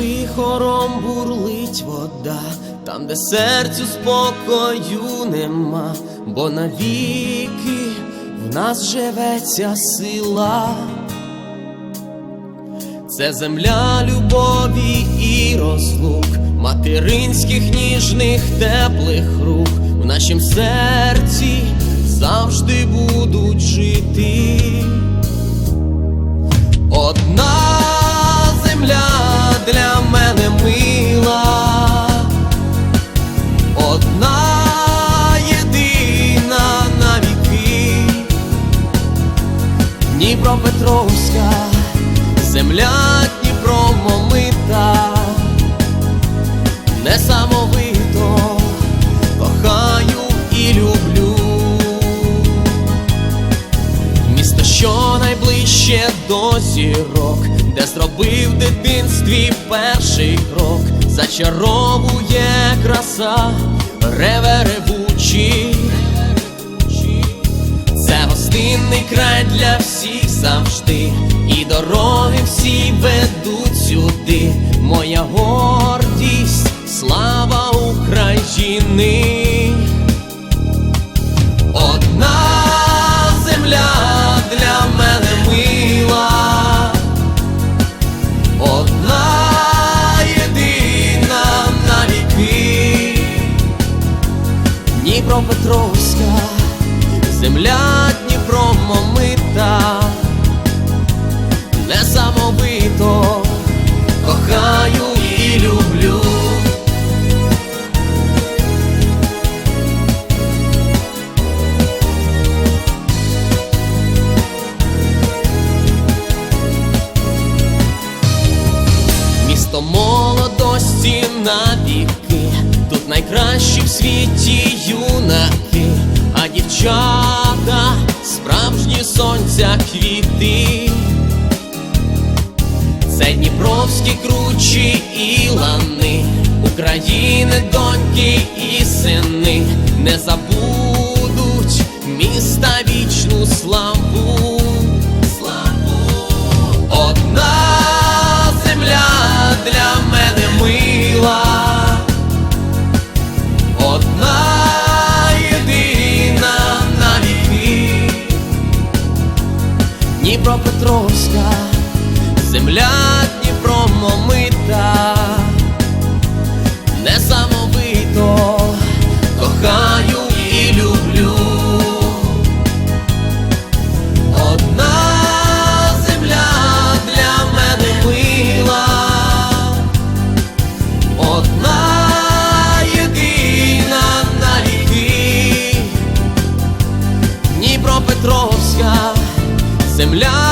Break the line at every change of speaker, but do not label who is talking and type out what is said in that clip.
вихором бурлить вода, там, де серцю спокою нема, бо навіки в нас живе ця сила, це земля любові і розлук, материнських ніжних теплих рук в нашім серці завжди будуть жити. Земля Дніпромомита, несамовито кохаю і люблю. Місто, що найближче до зірок, де зробив дитинстві перший крок, зачаровує краса, реве ревучий. Це гостинний край для всіх завжди, ведуть сюди. Моя гордість, слава України. Одна земля для мене мила, одна єдина на віки, Дніпропетровська, земля Дніпромомита, несамовито Місто молодості навіки, тут найкращі в світі юнаки, а дівчата справжні сонця квіти. Це Дніпровські кручі і лани, України, доньки і сини. Не забудуть Дніпропетровська, земля Дніпромомита, несамовито кохаю і люблю. Одна земля для мене мила, одна єдина на віки, Дніпропетровська, земля